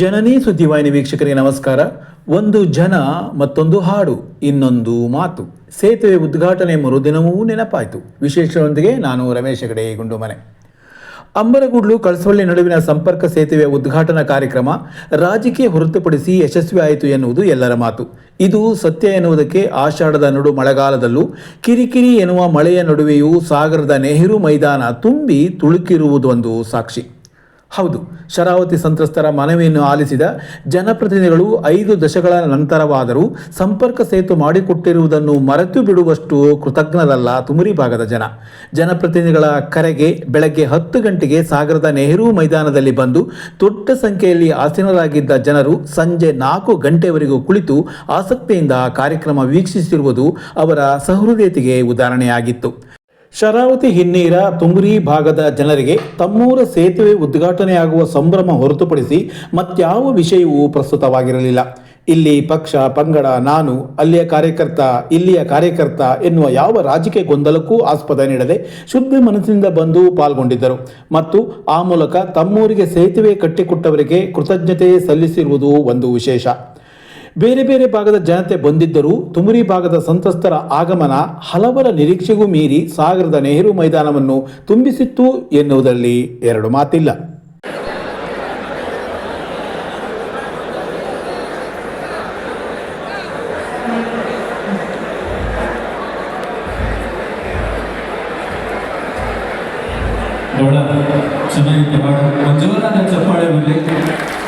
ಜನನಿ ಸುದ್ದಿವಾಹಿನಿ ವೀಕ್ಷಕರಿಗೆ ನಮಸ್ಕಾರ. ಒಂದು ಜನ ಮತ್ತೊಂದು ಹಾಡು, ಇನ್ನೊಂದು ಮಾತು. ಸೇತುವೆ ಉದ್ಘಾಟನೆ ಮರುದಿನವೂ ನೆನಪಾಯಿತು. ವಿಶೇಷದೊಂದಿಗೆ ನಾನು ರಮೇಶ್ ಹೆಗಡೆ ಗುಂಡುಮನೆ. ಅಂಬರಗುಡ್ಲು ಕಳಸವಳ್ಳಿ ನಡುವಿನ ಸಂಪರ್ಕ ಸೇತುವೆ ಉದ್ಘಾಟನಾ ಕಾರ್ಯಕ್ರಮ ರಾಜಕೀಯ ಹೊರತುಪಡಿಸಿ ಯಶಸ್ವಿ ಆಯಿತು ಎನ್ನುವುದು ಎಲ್ಲರ ಮಾತು. ಇದು ಸತ್ಯ ಎನ್ನುವುದಕ್ಕೆ ಆಷಾಢದ ನಡು ಮಳೆಗಾಲದಲ್ಲೂ, ಕಿರಿಕಿರಿ ಎನ್ನುವ ಮಳೆಯ ನಡುವೆಯೂ ಸಾಗರದ ನೆಹರು ಮೈದಾನ ತುಂಬಿ ತುಳುಕಿರುವುದೊಂದು ಸಾಕ್ಷಿ. ಹೌದು, ಶರಾವತಿ ಸಂತ್ರಸ್ತರ ಮನವಿಯನ್ನು ಆಲಿಸಿದ ಜನಪ್ರತಿನಿಧಿಗಳು ಐದು ದಶಕಗಳ ನಂತರವಾದರೂ ಸಂಪರ್ಕ ಸೇತು ಮಾಡಿಕೊಟ್ಟಿರುವುದನ್ನು ಮರೆತು ಬಿಡುವಷ್ಟು ಕೃತಜ್ಞರಲ್ಲ ತುಮರಿ ಭಾಗದ ಜನ. ಜನಪ್ರತಿನಿಧಿಗಳ ಕರೆಗೆ ಬೆಳಗ್ಗೆ ಹತ್ತು ಗಂಟೆಗೆ ಸಾಗರದ ನೆಹರು ಮೈದಾನದಲ್ಲಿ ಬಂದು ದೊಡ್ಡ ಸಂಖ್ಯೆಯಲ್ಲಿ ಆಸೀನರಾಗಿದ್ದ ಜನರು ಸಂಜೆ ನಾಲ್ಕು ಗಂಟೆವರೆಗೂ ಕುಳಿತು ಆಸಕ್ತಿಯಿಂದ ಕಾರ್ಯಕ್ರಮ ವೀಕ್ಷಿಸಿರುವುದು ಅವರ ಸಹೃದಯತೆಗೆ ಉದಾಹರಣೆಯಾಗಿತ್ತು. ಶರಾವತಿ ಹಿನ್ನೀರ ತುಂಗುರಿ ಭಾಗದ ಜನರಿಗೆ ತಮ್ಮೂರ ಸೇತುವೆ ಉದ್ಘಾಟನೆಯಾಗುವ ಸಂಭ್ರಮ ಹೊರತುಪಡಿಸಿ ಮತ್ಯಾವ ವಿಷಯವೂ ಪ್ರಸ್ತುತವಾಗಿರಲಿಲ್ಲ. ಇಲ್ಲಿ ಪಕ್ಷ, ಪಂಗಡ, ನಾನು, ಅಲ್ಲಿಯ ಕಾರ್ಯಕರ್ತ, ಇಲ್ಲಿಯ ಕಾರ್ಯಕರ್ತ ಎನ್ನುವ ಯಾವ ರಾಜಕೀಯ ಗೊಂದಲಕ್ಕೂ ಆಸ್ಪದ ನೀಡದೆ ಶುದ್ಧ ಮನಸ್ಸಿನಿಂದ ಬಂದು ಪಾಲ್ಗೊಂಡಿದ್ದರು. ಮತ್ತು ಆ ಮೂಲಕ ತಮ್ಮೂರಿಗೆ ಸೇತುವೆ ಕಟ್ಟಿಕೊಟ್ಟವರಿಗೆ ಕೃತಜ್ಞತೆ ಸಲ್ಲಿಸಿರುವುದು ಒಂದು ವಿಶೇಷ. ಬೇರೆ ಬೇರೆ ಭಾಗದ ಜನತೆ ಬಂದಿದ್ದರೂ ತುಮರಿ ಭಾಗದ ಸಂತ್ರಸ್ತರ ಆಗಮನ ಹಲವರ ನಿರೀಕ್ಷೆಗೂ ಮೀರಿ ಸಾಗರದ ನೆಹರು ಮೈದಾನವನ್ನು ತುಂಬಿಸಿತ್ತು ಎನ್ನುವುದರಲ್ಲಿ ಎರಡು ಮಾತಿಲ್ಲ. ಚಪ್ಪಾಳೆ ಬರಲಿ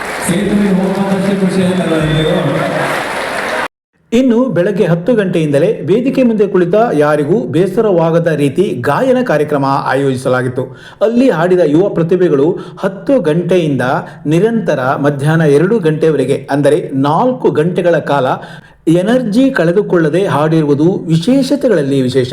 ಇನ್ನು ಬೆಳಗ್ಗೆ ಹತ್ತು ಗಂಟೆಯಿಂದಲೇ ವೇದಿಕೆ ಮುಂದೆ ಕುಳಿತ ಯಾರಿಗೂ ಬೇಸರವಾಗದ ರೀತಿ ಗಾಯನ ಕಾರ್ಯಕ್ರಮ ಆಯೋಜಿಸಲಾಗಿತ್ತು. ಅಲ್ಲಿ ಹಾಡಿದ ಯುವ ಪ್ರತಿಭೆಗಳು ಹತ್ತು ಗಂಟೆಯಿಂದ ನಿರಂತರ ಮಧ್ಯಾಹ್ನ ಎರಡು ಗಂಟೆವರೆಗೆ, ಅಂದರೆ ನಾಲ್ಕು ಗಂಟೆಗಳ ಕಾಲ ಎನರ್ಜಿ ಕಳೆದುಕೊಳ್ಳದೆ ಹಾಡಿರುವುದು ವಿಶೇಷತೆಗಳಲ್ಲಿ ವಿಶೇಷ.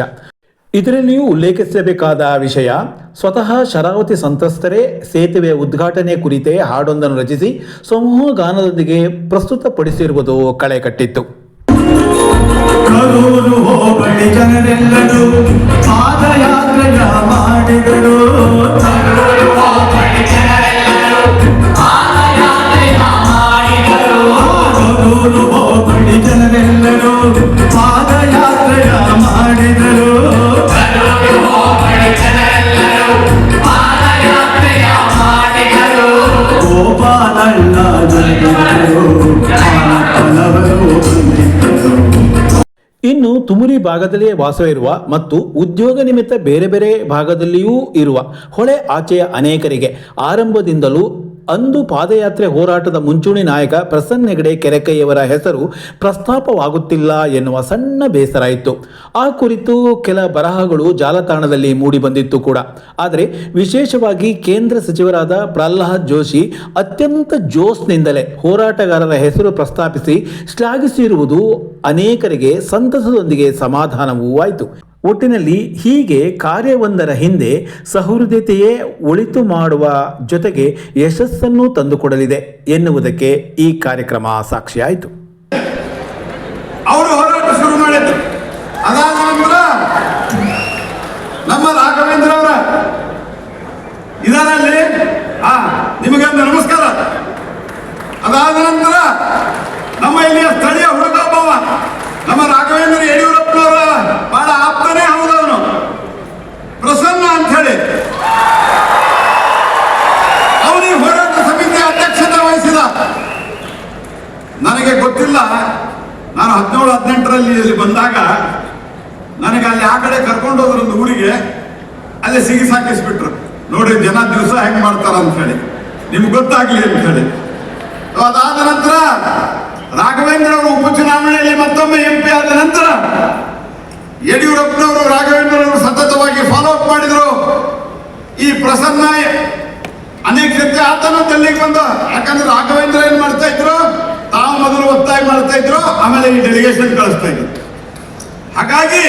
ಇದರಲ್ಲಿಯೂ ಉಲ್ಲೇಖಿಸಬೇಕಾದ ವಿಷಯ, ಸ್ವತಃ ಶರಾವತಿ ಸಂತ್ರಸ್ತರೇ ಸೇತುವೆ ಉದ್ಘಾಟನೆ ಕುರಿತೇ ಹಾಡೊಂದನ್ನು ರಚಿಸಿ ಸಮೂಹ ಗಾನದೊಂದಿಗೆ ಪ್ರಸ್ತುತಪಡಿಸಿರುವುದು ಕಳೆ ಕಟ್ಟಿತ್ತು ಇನ್ನು ತುಮುರಿ ಭಾಗದಲ್ಲಿಯೇ ವಾಸವಿರುವ ಮತ್ತು ಉದ್ಯೋಗ ನಿಮಿತ್ತ ಬೇರೆ ಬೇರೆ ಭಾಗದಲ್ಲಿಯೂ ಇರುವ ಹೊಳೆ ಆಚೆಯ ಅನೇಕರಿಗೆ ಆರಂಭದಿಂದಲೂ ಅಂದು ಪಾದಯಾತ್ರೆ ಹೋರಾಟದ ಮುಂಚೂಣಿ ನಾಯಕ ಪ್ರಸನ್ನ ಹೆಗಡೆ ಕೆರೆಕೈಯವರ ಹೆಸರು ಪ್ರಸ್ತಾಪವಾಗುತ್ತಿಲ್ಲ ಎನ್ನುವ ಸಣ್ಣ ಬೇಸರ ಇತ್ತು. ಆ ಕುರಿತು ಕೆಲ ಬರಹಗಳು ಜಾಲತಾಣದಲ್ಲಿ ಮೂಡಿಬಂದಿತ್ತು ಕೂಡ. ಆದರೆ ವಿಶೇಷವಾಗಿ ಕೇಂದ್ರ ಸಚಿವರಾದ ಪ್ರಹ್ಲಾದ್ ಜೋಶಿ ಅತ್ಯಂತ ಜೋಸ್ನಿಂದಲೇ ಹೋರಾಟಗಾರರ ಹೆಸರು ಪ್ರಸ್ತಾಪಿಸಿ ಶ್ಲಾಘಿಸಿರುವುದು ಅನೇಕರಿಗೆ ಸಂತಸದೊಂದಿಗೆ ಸಮಾಧಾನವೂ ಆಯಿತು. ಒಟ್ಟಿನಲ್ಲಿ ಹೀಗೆ ಕಾರ್ಯವೊಂದರ ಹಿಂದೆ ಸಹೃದಯತೆಯೇ ಒಳಿತು ಮಾಡುವ ಜೊತೆಗೆ ಯಶಸ್ಸನ್ನು ತಂದುಕೊಡಲಿದೆ ಎನ್ನುವುದಕ್ಕೆ ಈ ಕಾರ್ಯಕ್ರಮ ಸಾಕ್ಷಿಯಾಯಿತು. ಅವರು ಹೋರಾಟ ಶುರು ಮಾಡಿದ್ರು ಅದಾದ ನಂತರ ನಮ್ಮ ರಾಘವೇಂದ್ರ ಅವರ ಇದರಲ್ಲಿ ಆ ನಿಮಗೊಂದು ನಮಸ್ಕಾರ ಅದಾದ ನಂತರ ನಮ್ಮ ಇಲ್ಲಿಯ ಸ್ಥಳೀಯ ಹುಡುಗ ಒಬ್ಬವ ನಮ್ಮ ರಾಘವೇಂದ್ರ ಯಡಿಯೂರಪ್ಪನವರ ಬಹಳ ಆಪ್ತನೇ ಹೌದವನು ಪ್ರಸನ್ನ ಅಂತ ಹೇಳಿ ಅವನಿಗೆ ಹೋರಾಟ ಸಮಿತಿ ಅಧ್ಯಕ್ಷತೆ ವಹಿಸಿದ ನನಗೆ ಗೊತ್ತಿಲ್ಲ ನಾನು ಹದಿನೇಳು, ಹದಿನೆಂಟರಲ್ಲಿ ಇಲ್ಲಿ ಬಂದಾಗ ನನಗೆ ಅಲ್ಲಿ ಆ ಕಡೆ ಕರ್ಕೊಂಡು ಹೋದ್ರು ಒಂದು ಊರಿಗೆ, ಅಲ್ಲಿ ಸಿಗಿ ಸಾಕಿಸ್ಬಿಟ್ರು. ನೋಡಿ ಜನ ದಿವಸ ಹೆಂಗ್ ಮಾಡ್ತಾರ ಅಂತ ಹೇಳಿ. ನಿಮ್ಗೆ ಗೊತ್ತಾಗ್ಲಿ ಅಂತ ಹೇಳಿ. ಅದಾದ ನಂತರ ರಾಘವೇಂದ್ರ ಅವರು ಉಪಚುನಾವಣೆಯಲ್ಲಿ ಮತ್ತೊಮ್ಮೆ ಎಂ ಪಿ ಆದ ನಂತರ ಯಡಿಯೂರಪ್ಪನವರು ರಾಘವೇಂದ್ರ ಅವರು ಸತತವಾಗಿ ಫಾಲೋ ಅಪ್ ಮಾಡಿದ್ರು. ಈ ಪ್ರಸನ್ನ ಅನೇಕ ರೀತಿ ಆತನ ತಲ್ಲಿಗೆ ಬಂದ. ಯಾಕಂದ್ರೆ ರಾಘವೇಂದ್ರ ಏನ್ ಮಾಡ್ತಾ ಒತ್ತಾಯ ಮಾಡ್ತಾ ಇದ್ರು ಆಮೇಲೆ ಈ ಡೆಲಿಗೇಷನ್ ಕಳಿಸ್ತಾ ಇದ್ರು. ಹಾಗಾಗಿ